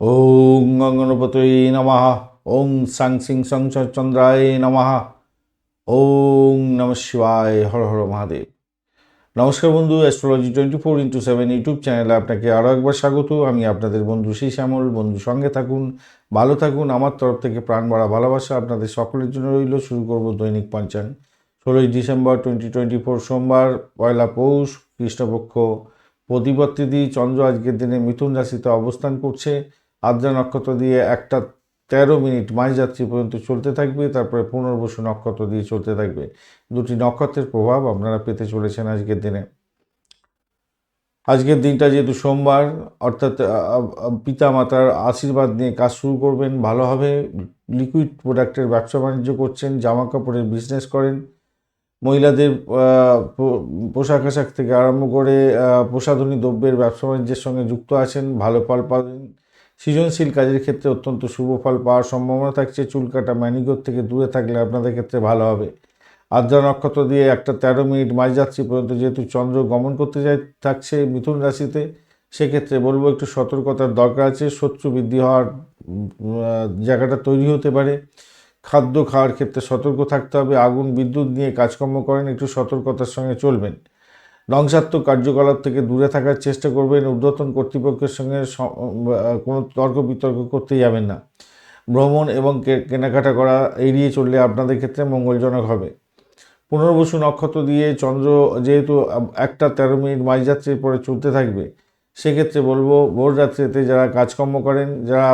ওং গঙ্গনপতয়ে নমঃ ওং সাং সিং সং চন্দ্রায় নমঃ ওং নম শিবায় হর হর মহাদেব নমস্কার বন্ধু astrology twenty four into seven YouTube চ্যানেলে আপনাকে আরও একবার স্বাগত। আমি আপনাদের বন্ধু শ্রী শ্যামল। বন্ধু, সঙ্গে থাকুন, ভালো থাকুন। আমার তরফ থেকে প্রাণ ভরা ভালোবাসা আপনাদের সকলের জন্য রইল। শুরু করব দৈনিক পঞ্চাঙ্গ। ষোলোই ডিসেম্বর টোয়েন্টি টোয়েন্টি ফোর সোমবার, পয়লা পৌষ, কৃষ্ণপক্ষ প্রতিপদ তিথি। চন্দ্র আজকের দিনে মিথুন রাশিতে অবস্থান করছে। আদ্রা নক্ষত্র দিয়ে একটা তেরো মিনিট মাঝযাত্রী পর্যন্ত চলতে থাকবে, তারপরে পুনর্বসু নক্ষত্র দিয়ে চলতে থাকবে। দুটি নক্ষত্রের প্রভাব আপনারা পেতে চলেছেন আজকের দিনে। আজকের দিনটা যেহেতু সোমবার, অর্থাৎ পিতা মাতার আশীর্বাদ নিয়ে কাজ শুরু করবেন, ভালো হবে, লিকুইড প্রোডাক্টের ব্যবসা বাণিজ্য করছেন জামা কাপড়ের বিজনেস করেন, মহিলাদের পোশাক আশাক থেকে আরম্ভ করে প্রসাধনী দ্রব্যের ব্যবসা বাণিজ্যের সঙ্গে যুক্ত আছেন, ভালো ফল পাবেন সৃজনশীল কাজের ক্ষেত্রে অত্যন্ত শুভ ফল পাওয়ার সম্ভাবনা থাকছে। চুল কাটা ম্যানিগোর থেকে দূরে থাকলে আপনাদের ক্ষেত্রে ভালো হবে। আদ্রা নক্ষত্র দিয়ে একটা তেরো মিনিট মাঝযাত্রী পর্যন্ত যেহেতু চন্দ্র গমন করতে যায় থাকছে মিথুন রাশিতে, সেক্ষেত্রে বলব একটু সতর্কতার দরকার আছে। শত্রু বৃদ্ধি হওয়ার জায়গাটা তৈরি হতে পারে। খাদ্য খাওয়ার ক্ষেত্রে সতর্ক থাকতে হবে। আগুন, বিদ্যুৎ নিয়ে কাজকর্ম করেন, একটু সতর্কতার সঙ্গে চলবেন। ধ্বংসাত্মক কার্যকলাপ থেকে দূরে থাকার চেষ্টা করবেন। ঊর্ধ্বতন কর্তৃপক্ষের সঙ্গে কোনো তর্ক বিতর্ক করতে যাবেন না। ভ্রমণ এবং কেনাকাটা করা এড়িয়ে চললে আপনাদের ক্ষেত্রে মঙ্গলজনক হবে। পুনর্বসু নক্ষত্র দিয়ে চন্দ্র যেহেতু একটা তেরো মিনিট মাঝযাত্রীর পরে চলতে থাকবে, সেক্ষেত্রে বলব ভোর রাত্রিতে যারা কাজকর্ম করেন, যারা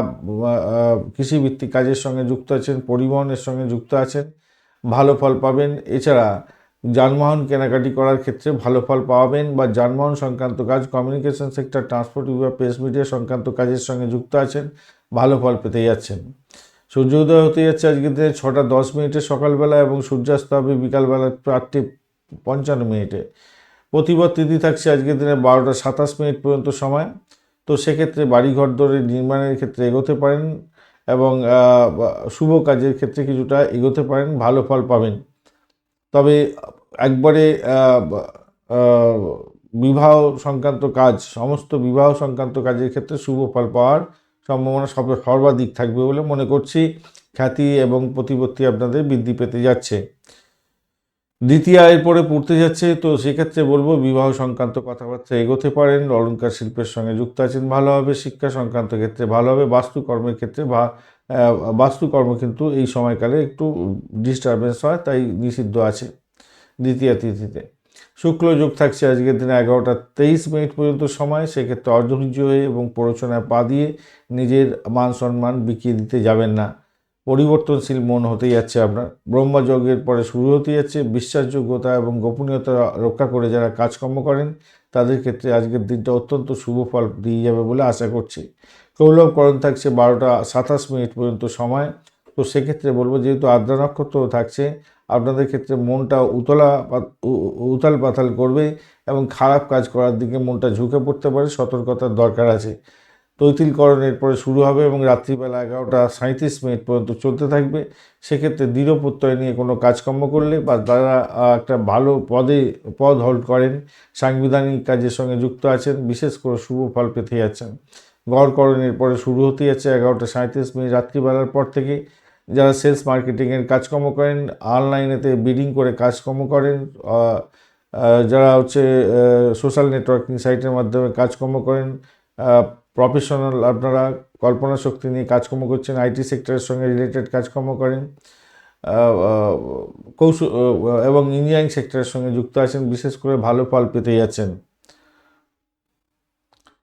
কৃষিভিত্তিক কাজের সঙ্গে যুক্ত আছেন, পরিবহনের সঙ্গে যুক্ত আছেন, ভালো ফল পাবেন। এছাড়া যানবাহন কেনাকাটি করার ক্ষেত্রে ভালো ফল পাবেন বা যানবাহন সংক্রান্ত কাজ কমিউনিকেশন সেক্টর ট্রান্সপোর্ট বিভাগ প্রেস মিডিয়া সংক্রান্ত কাজের সঙ্গে যুক্ত আছেন, ভালো ফল পেতে যাচ্ছেন। সূর্যোদয় হতে যাচ্ছে আজকের দিনে ছটা দশ মিনিটে সকালবেলা এবং সূর্যাস্ত হবে বিকালবেলা আটটি পঞ্চান্ন মিনিটে। প্রতিবার তিথি থাকছে আজকের দিনে বারোটা সাতাশ মিনিট পর্যন্ত সময়। তো সেক্ষেত্রে বাড়িঘর ধরে নির্মাণের ক্ষেত্রে এগোতে পারেন এবং শুভ কাজের ক্ষেত্রে কিছুটা এগোতে পারেন, ভালো ফল পাবেন। তবে একবারে বিবাহ সংক্রান্ত কাজ, সমস্ত বিবাহ সংক্রান্ত কাজের ক্ষেত্রে শুভ ফল পাওয়ার সম্ভাবনা সব, সর্বাধিক থাকবে বলে মনে করছি। খ্যাতি এবং প্রতিপত্তি আপনাদের বৃদ্ধি পেতে যাচ্ছে। দ্বিতীয় আয়ের পরে পড়তে যাচ্ছে, তো সেক্ষেত্রে বলব বিবাহ সংক্রান্ত কথাবার্তা এগোতে পারেন। অলঙ্কার শিল্পের সঙ্গে যুক্ত আছেন, ভালো হবে। শিক্ষা সংক্রান্ত ক্ষেত্রে ভালো হবে। বাস্তুকর্মের ক্ষেত্রে বা বাস্তুকর্ম কিন্তু এই সময়কালে একটু ডিস্টারবেন্স হয়, তাই নিষিদ্ধ আছে দ্বিতীয় তিথিতে। শুক্ল যোগ থাকছে আজকের দিনে এগারোটা তেইশ মিনিট পর্যন্ত সময়, সেক্ষেত্রে অধৈর্য হয়ে এবং প্ররোচনায় পা দিয়ে নিজের মান সম্মান বিকিয়ে দিতে যাবেন না। পরিবর্তনশীল মন হতে যাচ্ছে আপনার। ব্রহ্মযজ্ঞের পরে শুরু হতে যাচ্ছে বিশ্বাসযোগ্যতা এবং গোপনীয়তা রক্ষা করে যারা কাজকর্ম করেন, তাদের ক্ষেত্রে আজকের দিনটা অত্যন্ত শুভ ফল দিয়ে যাবে বলে আশা করছি। কৌলভকরণ থাকছে বারোটা সাতাশ মিনিট পর্যন্ত সময়। তো সেক্ষেত্রে বলব, যেহেতু আদ্রা নক্ষত্র থাকছে, আপনাদের ক্ষেত্রে মনটা উতলা উতাল পাতাল করবে এবং খারাপ কাজ করার দিকে মনটা ঝুঁকে পড়তে পারে, সতর্কতার দরকার আছে। তৈতিলকরণের পরে শুরু হবে এবং রাত্রিবেলা এগারোটা সাঁত্রিশ মিনিট পর্যন্ত চলতে থাকবে। সেক্ষেত্রে দৃঢ় প্রত্যয় নিয়ে কোনো কাজকর্ম করলে বা তারা একটা ভালো পদে, পদ হোল্ড করেন, সাংবিধানিক কাজের সঙ্গে যুক্ত আছেন, বিশেষ করে শুভ ফল পেতে যাচ্ছেন। গড়করণের পরে শুরু হতে যাচ্ছে এগারোটা সাঁত্রিশ মিনিট রাত্রিবেলার পর থেকে যারা সেলস মার্কেটিংয়ের কাজকর্ম করেন, অনলাইনেতে বিডিং করে কাজকর্ম করেন যারা হচ্ছে সোশ্যাল নেটওয়ার্কিং সাইটের মাধ্যমে কাজকর্ম করেন প্রফেশনাল আপনারা কল্পনা শক্তি নিয়ে কাজকর্ম করছেন, আইটি সেক্টরের সঙ্গে রিলেটেড কাজকর্ম করেন কৌশল এবং ইঞ্জিনিয়ারিং সেক্টরের সঙ্গে যুক্ত আছেন, বিশেষ করে ভালো ফল পেতে যাচ্ছেন।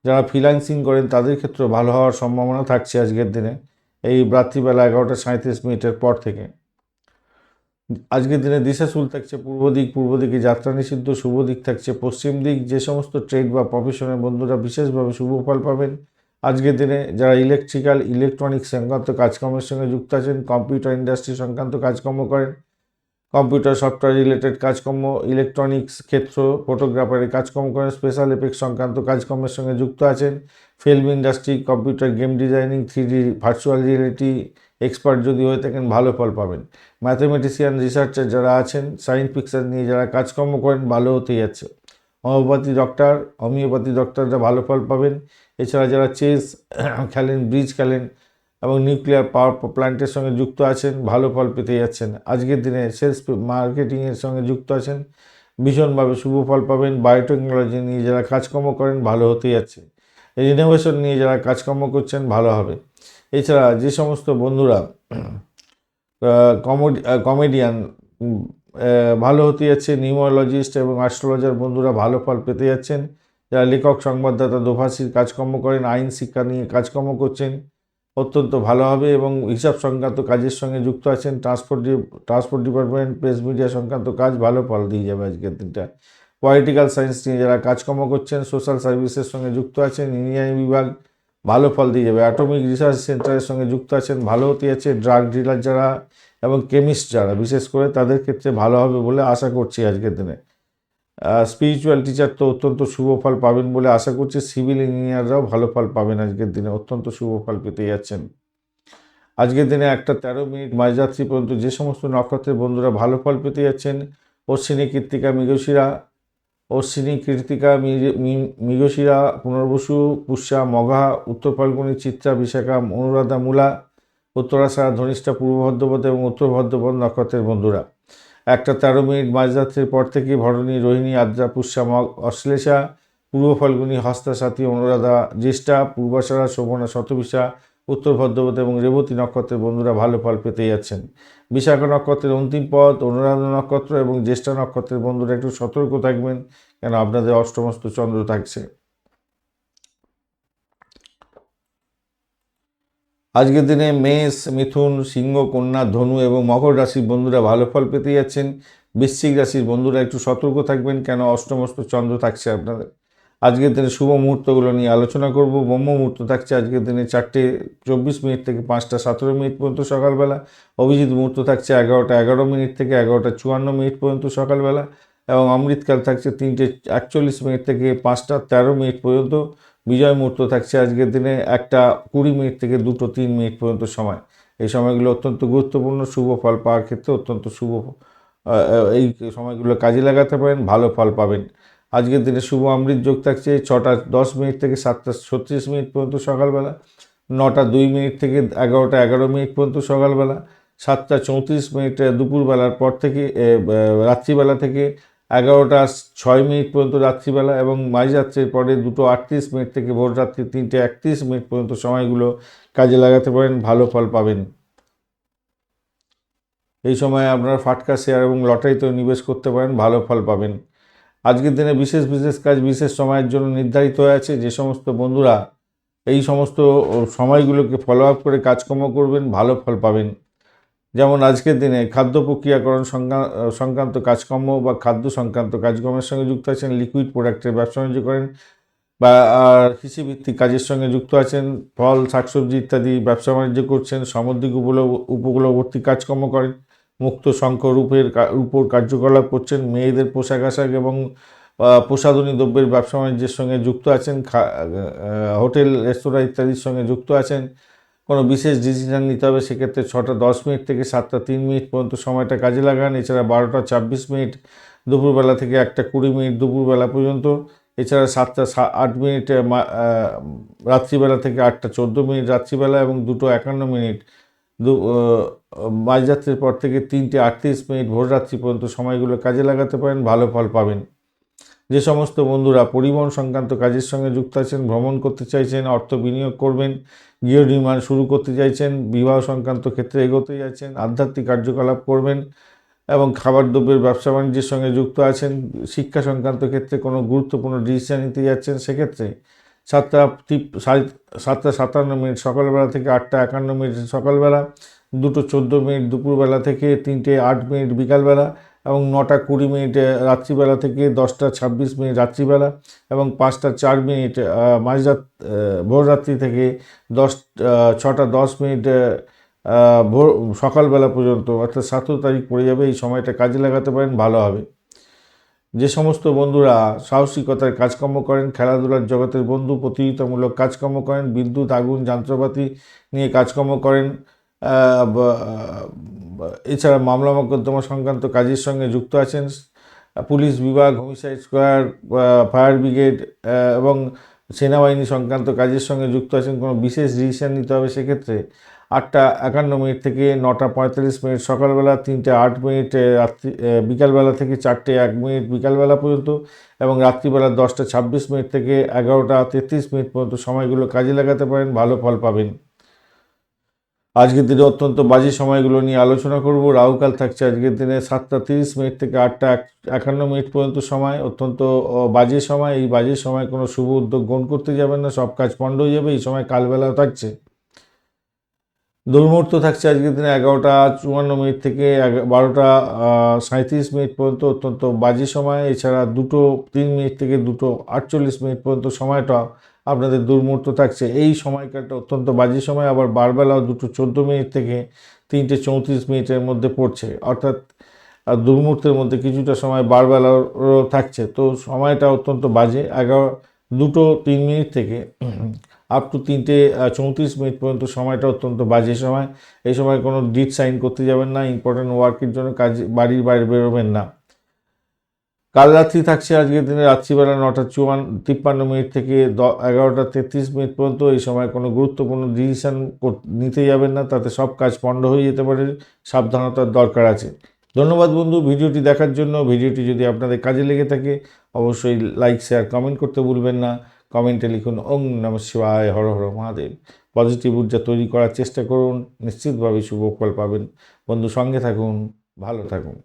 যারা ফ্রিল্যান্সিং করেন, তাদের ক্ষেত্রে ভালো হওয়ার সম্ভাবনা থাকছে আজকের দিনে। এই রাত্রিবেলা এগারোটা সাঁত্রিশ মিনিটের পর থেকে। আজকের দিনে দিশাশুল থাকছে পূর্ব দিক, পূর্ব দিকে যাত্রা নিষিদ্ধ, শুভ দিক থাকছে পশ্চিম দিক। যে সমস্ত ট্রেড বা প্রফেশনের বন্ধুরা বিশেষভাবে শুভ ফল পাবেন আজকের দিনে, যারা ইলেকট্রিক্যাল ইলেকট্রনিক্স সংক্রান্ত কাজকর্মের সঙ্গে যুক্ত আছেন কম্পিউটার ইন্ডাস্ট্রি সংক্রান্ত কাজকর্ম করেন কম্পিউটার, সফটওয়্যার রিলেটেড কাজকর্ম ইলেকট্রনিক্স ক্ষেত্র ফটোগ্রাফারের কাজকর্ম করেন স্পেশাল এফেক্ট সংক্রান্ত কাজকর্মের সঙ্গে যুক্ত আছেন। Film industry computer game designing three virtual reality expert যদি হয়ে থাকেন, ভালো ফল পাবেন। ম্যাথমেটিশিয়ান রিসার্চার যারা আছেন সায়েন্স পিকচার নিয়ে যারা কাজকর্ম করেন, ভালো হতে যাচ্ছে। হোমিওপ্যাথি ডক্টর হোমিওপ্যাথি ডক্টররা ভালো ফল পাবেন। এছাড়া যারা চেস খেলেন ব্রিজ খেলেন এবং নিউক্লিয়ার পাওয়ার প্ল্যান্টের সঙ্গে যুক্ত আছেন, ভালো ফল পেতে যাচ্ছেন। আজকের দিনে সেলস মার্কেটিংয়ের সঙ্গে যুক্ত আছেন। ভীষণভাবে শুভ ফল পাবেন। বায়োটেকনোলজি নিয়ে যারা কাজকর্ম করেন, ভালো হতে যাচ্ছে। রিনোভেশন নিয়ে যারা কাজকর্ম করছেন, ভালো হবে। এছাড়া যে সমস্ত বন্ধুরা কমেডি কমেডিয়ান ভালো হতে যাচ্ছে নিউমোলজিস্ট এবং অ্যাস্ট্রোলজার বন্ধুরা ভালো ফল পেতে যাচ্ছেন। যারা লেখক, সংবাদদাতা, দোভাষীর কাজকর্ম করেন, আইন, শিক্ষা নিয়ে কাজকর্ম করছেন অত্যন্ত ভালো হবে এবং হিসাব সংক্রান্ত কাজের সঙ্গে যুক্ত আছেন transport transport department press media সংক্রান্ত কাজ ভালো ফল দিয়ে যাবে আজকের দিনটা। পলিটিক্যাল সায়েন্স নিয়ে যারা কাজকর্ম করছেন সোশ্যাল সার্ভিসের সঙ্গে যুক্ত আছেন ইঞ্জিনিয়ারিং বিভাগ ভালো ফল দিয়ে যাবে। অ্যাটমিক রিসার্চ সেন্টারের সঙ্গে যুক্ত আছেন, ভালো হতে যাচ্ছে ড্রাগ ডিলার যারা এবং কেমিস্ট যারা। বিশেষ করে তাদের ক্ষেত্রে ভালো হবে বলে আশা করছি আজকের দিনে। স্পিরিচুয়াল টিচার তো অত্যন্ত শুভ ফল পাবেন বলে আশা করছি সিভিল ইঞ্জিনিয়াররাও ভালো ফল পাবেন আজকের দিনে, অত্যন্ত শুভ ফল পেতে যাচ্ছেন। আজকের দিনে একটা তেরো মিনিট মাঝরাত্রি পর্যন্ত যে সমস্ত নক্ষত্রের বন্ধুরা ভালো ফল পেতে যাচ্ছেন অশ্বিনী কৃত্তিকা মৃগশিরা অশ্বিনী কৃত্তিকা মৃগশিরা, পুনর্বসু, পুষ্যা মঘা উত্তর ফাল্গুনী, চিত্রা, বিশাখা, অনুরাধা, মূলা উত্তরাষাঢ়া ধনিষ্ঠা, পূর্ব ভদ্রপদ এবং উত্তর ভদ্রপদ নক্ষত্রের বন্ধুরা। একটা তেরো মিনিট মাঝরাত্রির পর থেকে ভরণী রোহিণী, আদ্রা, পুষ্যা অশ্লেষা, পূর্ব ফাল্গুনী, হস্তা সাথী অনুরাধা, জ্যেষ্ঠা পূর্বাষাঢ়া শোভনা, শতবিশা, উত্তর ভদ্রপদ এবং রেবতী নক্ষত্রের বন্ধুরা ভালো ফল পেতে যাচ্ছেন। বিশাখা নক্ষত্রের অন্তিম পদ, অনুরাধা নক্ষত্র এবং জ্যেষ্ঠা নক্ষত্রের বন্ধুরা একটু সতর্ক থাকবেন, কেন আপনাদের অষ্টমস্ত চন্দ্র থাকছে। আজকের দিনে মেষ, মিথুন, সিংহ, কন্যা, ধনু এবং মকর রাশির বন্ধুরা ভালো ফল পেতে যাচ্ছেন। বৃশ্চিক রাশির বন্ধুরা একটু সতর্ক থাকবেন, কেন অষ্টমস্ত চন্দ্র থাকছে আপনাদের। আজকের দিনে শুভ মুহূর্তগুলো নিয়ে আলোচনা করব। ব্রহ্ম মুহূর্ত থাকছে আজকের দিনে চারটে চব্বিশ মিনিট থেকে পাঁচটা সতেরো মিনিট পর্যন্ত সকালবেলা। অভিজিৎ মুহূর্ত থাকছে এগারোটা এগারো মিনিট থেকে এগারোটা চুয়ান্ন মিনিট পর্যন্ত সকালবেলা এবং অমৃতকাল থাকছে তিনটে একচল্লিশ মিনিট থেকে পাঁচটা তেরো মিনিট পর্যন্ত বিজয় মুহূর্ত থাকছে আজকের দিনে। একটা কুড়ি মিনিট থেকে দুটো তিন মিনিট পর্যন্ত সময়। এই সময়গুলো অত্যন্ত গুরুত্বপূর্ণ, শুভ ফল পাওয়ার ক্ষেত্রে অত্যন্ত শুভ এই সময়গুলো কাজে লাগাতে পারেন, ভালো ফল পাবেন। আজকের দিনে শুভ অমৃত যোগ থাকছে ছটা দশ মিনিট থেকে সাতটা ছত্রিশ মিনিট পর্যন্ত সকালবেলা, নটা দুই মিনিট থেকে এগারোটা এগারো মিনিট পর্যন্ত সকালবেলা, সাতটা চৌত্রিশ মিনিট দুপুরবেলার পর থেকে রাত্রিবেলা থেকে এগারোটা ছয় মিনিট পর্যন্ত রাত্রিবেলা এবং মাঝরাত্রির পরে দুটো আটত্রিশ মিনিট থেকে ভোর রাত্রি তিনটে একত্রিশ মিনিট পর্যন্ত সময়গুলো কাজে লাগাতে পারেন, ভালো ফল পাবেন। এই সময় আপনারা ফাটকা শেয়ার এবং লটারিতেও নিবেশ করতে পারেন, ভালো ফল পাবেন। আজকের দিনে বিশেষ বিশেষ কাজ, বিশেষ সময়ের জন্য নির্ধারিত হয়ে আছে। যে সমস্ত বন্ধুরা এই সমস্ত সময়গুলোকে ফলো আপ করে কাজকর্ম করবেন, ভালো ফল পাবেন। যেমন আজকের দিনে খাদ্য প্রক্রিয়াকরণ সংক্রান্ত কাজকর্ম বা খাদ্য সংক্রান্ত কাজকর্মের সঙ্গে যুক্ত আছেন লিকুইড প্রোডাক্টের ব্যবসা বাণিজ্য করেন বা কৃষিভিত্তিক কাজের সঙ্গে যুক্ত আছেন, ফল, শাকসবজি ইত্যাদি ব্যবসা বাণিজ্য করছেন, সামুদ্রিক উপকূলবর্তী কাজকর্ম করেন, মুক্ত শঙ্খ রূপের উপর কার্যকলাপ করছেন, মেয়েদের পোশাক আশাক এবং প্রসাধনী দ্রব্যের ব্যবসা বাণিজ্যের সঙ্গে যুক্ত আছেন হোটেল, রেস্তোরাঁ ইত্যাদির সঙ্গে যুক্ত আছেন কোনো বিশেষ ডিসিশান নিতে হবে, সেক্ষেত্রে ছটা দশ মিনিট থেকে সাতটা তিন মিনিট পর্যন্ত সময়টা কাজে লাগান। এছাড়া বারোটা ছাব্বিশ মিনিট, দুপুরবেলা থেকে একটা কুড়ি মিনিট দুপুরবেলা পর্যন্ত। এছাড়া সাতটা আট মিনিট রাত্রিবেলা থেকে আটটা চোদ্দ মিনিট রাত্রিবেলা এবং দুটো একান্ন মিনিট। দু মাঝরাত্রির পর থেকে তিনটে আটত্রিশ মিনিট ভোররাত্রি পর্যন্ত সময়গুলো কাজে লাগাতে পারেন, ভালো ফল পাবেন। যে সমস্ত বন্ধুরা পরিবহন সংক্রান্ত কাজের সঙ্গে যুক্ত আছেন, ভ্রমণ করতে চাইছেন, অর্থ বিনিয়োগ করবেন, গৃহ নির্মাণ শুরু করতে চাইছেন, বিবাহ সংক্রান্ত ক্ষেত্রে এগোতে যাচ্ছেন, আধ্যাত্মিক কার্যকলাপ করবেন এবং খাবার দ্রব্যের ব্যবসা বাণিজ্যের সঙ্গে যুক্ত আছেন, শিক্ষা সংক্রান্ত ক্ষেত্রে কোনো গুরুত্বপূর্ণ ডিসিশন নিতে যাচ্ছেন, সেক্ষেত্রে সাতটা সাতটা সাতান্ন মিনিট সকালবেলা থেকে আটটা একান্ন মিনিট সকালবেলা, দুটো চোদ্দ মিনিট দুপুরবেলা থেকে তিনটে আট মিনিট বিকালবেলা এবং নটা কুড়ি মিনিট রাত্রিবেলা থেকে দশটা ছাব্বিশ মিনিট রাত্রিবেলা এবং পাঁচটা চার মিনিট মাঝরাত ভোররাত্রি থেকে দশ ছটা দশ মিনিট ভোর, সকালবেলা পর্যন্ত, অর্থাৎ সতেরো তারিখ পড়ে যাবে, এই সময়টা কাজে লাগাতে পারেন, ভালো হবে। যে সমস্ত বন্ধুরা সাহসিকতার কাজকর্ম করেন, খেলাধুলার জগতের বন্ধু, প্রতিযোগিতামূলক কাজকর্ম করেন, বিদ্যুৎ, আগুন, যন্ত্রপাতি নিয়ে কাজকর্ম করেন এছাড়া মামলা মকদ্দমা সংক্রান্ত কাজের সঙ্গে যুক্ত আছেন পুলিশ বিভাগ হোমিসাইড স্কোয়ার ফায়ার ব্রিগেড এবং সেনাবাহিনী সংক্রান্ত কাজের সঙ্গে যুক্ত আছেন, কোনো বিশেষ ডিসিশন নিতে হবে সেক্ষেত্রে আটটা একান্ন মিনিট থেকে নটা পঁয়তাল্লিশ মিনিট সকালবেলা, তিনটে আট মিনিট রাত্রি বিকালবেলা থেকে চারটে এক মিনিট বিকালবেলা পর্যন্ত এবং রাত্রিবেলা দশটা ছাব্বিশ মিনিট থেকে এগারোটা তেত্রিশ মিনিট পর্যন্ত সময়গুলো কাজে লাগাতে পারেন, ভালো ফল পাবেন। আজকের দিনে অত্যন্ত বাজে সময়গুলো নিয়ে আলোচনা করব। রাহুকাল থাকছে আজকের দিনে সাতটা তিরিশ মিনিট থেকে আটটা এক- একান্ন মিনিট পর্যন্ত সময়। অত্যন্ত বাজে সময়। এই বাজে সময় কোনো শুভ উদ্যোগ গ্রহণ করতে যাবেন না। সব কাজ পণ্ড হয়ে যাবে। এই সময় কালবেলাও থাকছে। দুর্মুহূর্ত থাকছে আজকের দিনে এগারোটা চুয়ান্ন মিনিট থেকে বারোটা আহ, সাঁইত্রিশ মিনিট পর্যন্ত। অত্যন্ত বাজে সময়। এছাড়া দুটো তিন মিনিট থেকে দুটো আটচল্লিশ মিনিট পর্যন্ত সময়টা আপনাদের দুর্মূর্ত থাকছে। এই সময়কালটা অত্যন্ত বাজে সময় আবার বারবেলাও দুটো চোদ্দ মিনিট থেকে তিনটে চৌত্রিশ মিনিটের মধ্যে পড়ছে। অর্থাৎ আহ, দুর্মুহূর্তের মধ্যে কিছুটা সময় বারবেলাও থাকছে। তো সময়টা অত্যন্ত বাজে। এগারো দুটো তিন মিনিট থেকে আপ টু তিনটে চৌত্রিশ মিনিট পর্যন্ত সময়টা অত্যন্ত বাজে সময়। এই সময় কোনো ডিট সাইন করতে যাবেন না ইম্পর্টেন্ট ওয়ার্কের জন্য কাজ বাড়ির বাইরে বেরোবেন না। কাল রাত্রি থাকছে আজকের দিনে, রাত্রিবেলা নটা চুয়ান্ন তিপ্পান্ন মিনিট থেকে দ, এগারোটা তেত্রিশ মিনিট পর্যন্ত এই সময় কোনো গুরুত্বপূর্ণ ডিসিশন নিতে যাবেন না। তাতে সব কাজ পণ্ড হয়ে যেতে পারে, সাবধানতার দরকার আছে। ধন্যবাদ বন্ধু, ভিডিওটি দেখার জন্য। ভিডিওটি যদি আপনাদের কাজে লেগে থাকে, অবশ্যই লাইক শেয়ার কমেন্ট করতে ভুলবেন না। কমেন্টে লিখুন, ওং নম শিবায়, হর হর মহাদেব। পজিটিভ ঊর্জা তৈরি করার চেষ্টা করুন। নিশ্চিতভাবে শুভ ফল পাবেন। বন্ধু সঙ্গে থাকুন, ভালো থাকুন।